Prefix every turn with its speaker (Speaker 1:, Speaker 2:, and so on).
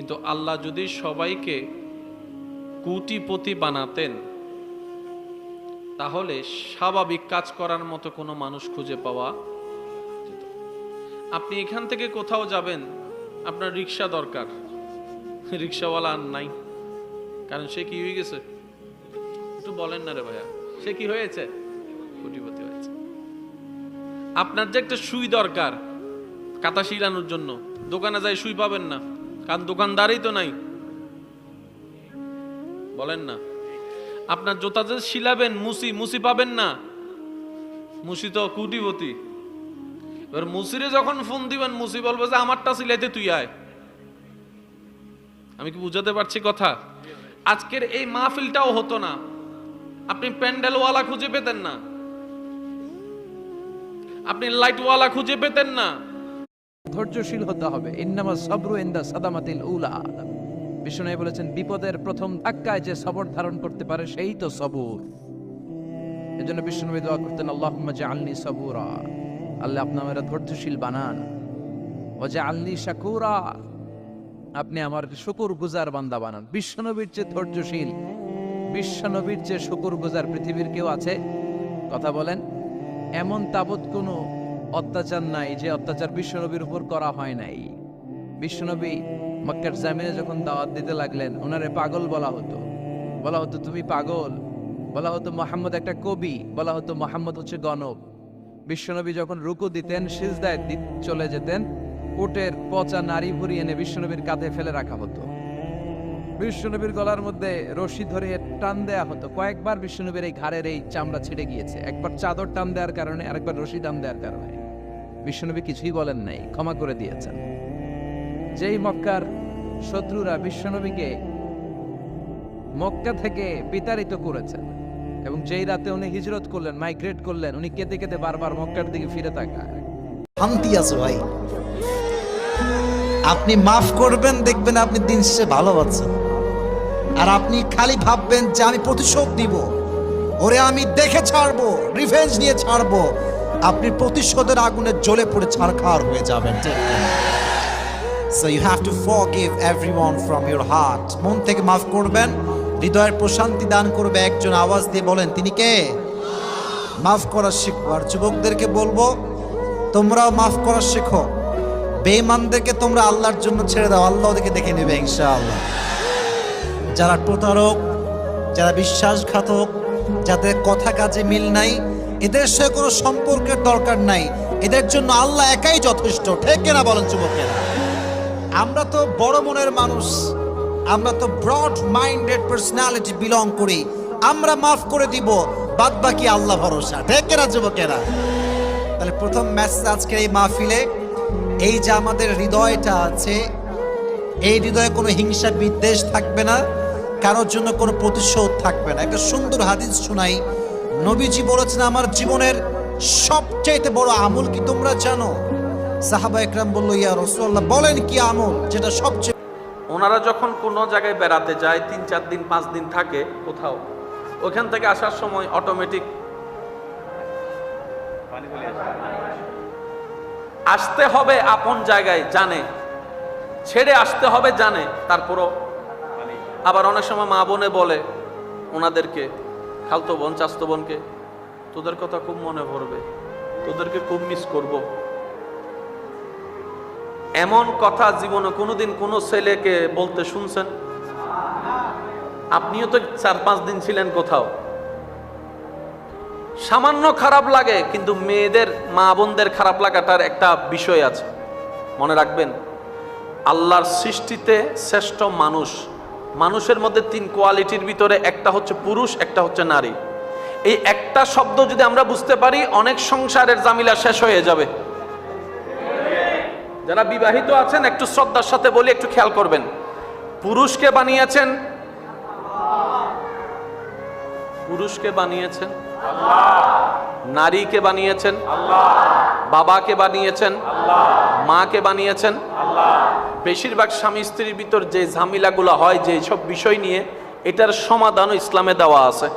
Speaker 1: কিন্তু আল্লাহ যদি সবাইকে কুটিপতি বানাতেন, তাহলে স্বাভাবিক কাজ করার মতো কোনো মানুষ খুঁজে পাওয়া। আপনি এখান থেকে কোথাও যাবেন, আপনার রিক্সা দরকার। রিক্সাওয়ালা আর নাই। কারণ সে কি হয়ে গেছে? একটু বলেন না রে ভাইয়া, সে কি হয়েছে? কোটিপতি হয়েছে। আপনার যে একটা সুই দরকার কাতা শিলানোর জন্য। দোকানে যাই সুই পাবেন না। কারণ দোকানদারই তো নাই। বলেন না। আপনার জোতা যে শিলাবেন, মুসি মুসি পাবেন না। মুসি তো কুটিপতি এবার মুসিরে যখন ফোন দিবেন, মুসি বলবে যে, আমারটা সিলাইতে তুই আয়। আমি কি বুঝাতে পারছি কথা? আজকের এই মাহফিলটাও হতো না। আপনি প্যান্ডেলওয়ালা খুঁজে পেতেন না। আপনি লাইটওয়ালা খুঁজে পেতেন না।
Speaker 2: ধৈর্যশীল হতে হবে। ইন্নামা সবরু ইন্দা সাদামাতিল উলা। বিষ্ণু বলেছেন, বিপদের প্রথম ধাক্কায় যে সবর ধারণ করতে পারে, সেই তো সবুর। এজন্য বিষ্ণু দোয়া করতেন আল্লাহ আলনি সবুরা। আল্লাহ আপনি আমার ধৈর্যশীল বানান। ও যে আলনি শাকুরা। আপনি আমার শুকুর গুজার বান্দা বানান। বিশ্বনবীর যে ধৈর্যশীল বিশ্বনবীর যে শুকুর গুজার পৃথিবীর কেউ আছে? কথা বলেন, এমন তাবৎ কোনো অত্যাচার নাই, যে অত্যাচার বিশ্বনবীর উপর করা হয় নাই। বিশ্বনবী মক্কার জামিনে যখন দাওয়াত দিতে লাগলেন, ওনারে পাগল বলা হতো। বলা হতো, তুমি পাগল? বলা হতো, মোহাম্মদ একটা কবি। বলা হতো, মোহাম্মদ হচ্ছে গণক বিশ্বনবী যখন রুকু দিতেন, সিজদায় চলে যেতেন, উটের পচা নারী ভুরি এনে বিশ্বনবীর কাঁধে ফেলে রাখা হতো। বিশ্বনবীর গলার মধ্যে রশি ধরে টান দেয়া হতো। কয়েকবার বিশ্বনবীর এই ঘাড়ের এই চামড়া ছিঁড়ে গিয়েছে। একবার চাদর টান দেওয়ার কারণে, আরেকবার রশি টান দেওয়ার কারণে। বিশ্বনবী কিছুই বলেন নাই, ক্ষমা করে দিয়েছেন। যেই মক্কার শত্রুরা বিশ্বনবীকে মক্কা থেকে বিতাড়িত করেছেন এবং যেই রাতে উনি হিজরত করলেন মাইগ্রেট করলেন, উনি কেঁদে কেঁদে বারবার মক্কার দিকে ফিরে তাকায়।
Speaker 3: শান্তি আছে ভাই। আপনি মাফ করবেন, দেখবেন আপনি দিন শেষে ভালো আছেন। আর আপনি খালি ভাববেন যে আমি প্রতিশোধ দিব ওরে আমি দেখে ছাড়বো রিভেঞ্জ নিয়ে ছাড়বো। আপনি প্রতিশোধের আগুনে জ্বলে পড়ে ছাড়খার হয়ে যাবেন। So you have to forgive everyone from your heart মন থেকে মাফ করবেন, হৃদয়ের প্রশান্তি দান করবে একজন আওয়াজ দিয়ে বলেন, তিনি কে? মাফ করা শিখব আর যুবকদেরকে বলব, তোমরাও মাফ করা শেখো। বেঈমানদেরকে তোমরা আল্লাহর জন্য ছেড়ে দাও। আল্লাহ ওদেরকে দেখে নেবে ইনশাআল্লাহ। যারা প্রতারক, যারা বিশ্বাসঘাতক, যাদের কথা কাজে মিল নাই এদের সাথে কোনো সম্পর্কের দরকার নাই। এদের জন্য আল্লাহ একাই যথেষ্ট। ঠিক কিনা বলেন যুবকেরা? আমরা তো বড় মনের মানুষ। আমরা তো ব্রড মাইন্ডেড পার্সোনালিটি বিলং করি। আমরা মাফ করে দিব বাদ বাকি আল্লাহ ভরসা। ঠিক কিনা যুবকেরা? তাহলে প্রথম মেসেজ আজকের এই মাহফিলে, এই যে আমাদের হৃদয়টা আছে, এই হৃদয়ে কোনো হিংসা বিদ্বেষ থাকবে না, কারোর জন্য কোনো প্রতিশোধ থাকবে না। একটা সুন্দর হাদিস শোনাই। নবীজি বলেছেন, আমার জীবনের সবচাইতে বড় আমল কি তোমরা জানো? সাহাবা একরাম বলল, ইয়া রসুল্লাহ বলেন কি আমল যেটা সবচেয়ে
Speaker 1: ওনারা যখন কোনো জায়গায় বেড়াতে যায়, তিন চার দিন, পাঁচ দিন থাকে কোথাও, ওখান থেকে আসার সময় অটোমেটিক আসতে হবে আপন জায়গায়, জানে। ছেড়ে আসতে হবে, জানে। তারপরও আবার অনেক সময় মা বোনে বলে ওনাদেরকে খালতো বোন, চাস্তো বোনকে, তোদের কথা খুব মনে পড়বে, তোদেরকে খুব মিস করব। এমন কথা জীবনে কোনোদিন কোনো ছেলেকে বলতে শুনছেন? আপনিও তো চার পাঁচ দিন ছিলেন কোথাও। সামান্য খারাপ লাগে, কিন্তু মেয়েদের, মা বোনদের খারাপ লাগাটার একটা বিষয় আছে। মনে রাখবেন, আল্লাহর সৃষ্টিতে শ্রেষ্ঠ মানুষ মানুষের মধ্যে তিন কোয়ালিটির ভিতরে একটা হচ্ছে পুরুষ, একটা হচ্ছে নারী। এই একটা শব্দ যদি আমরা বুঝতে পারি, অনেক সংসারের জামিলা শেষ হয়ে যাবে। যারা বিবাহিত আছেন, একটু শ্রদ্ধার সাথে বলি, একটু খেয়াল করবেন। পুরুষকে বানিয়েছেন? পুরুষকে বানিয়েছেন? নারীকে বানিয়েছেন? বাবাকে বানিয়েছেন? মাকে বানিয়েছেন? বেশিরভাগ স্বামী স্ত্রীর ভিতর যে ঝামেলাগুলো হয়, যে সব বিষয় নিয়ে, এটার সমাধানও ইসলামে দেওয়া আছে।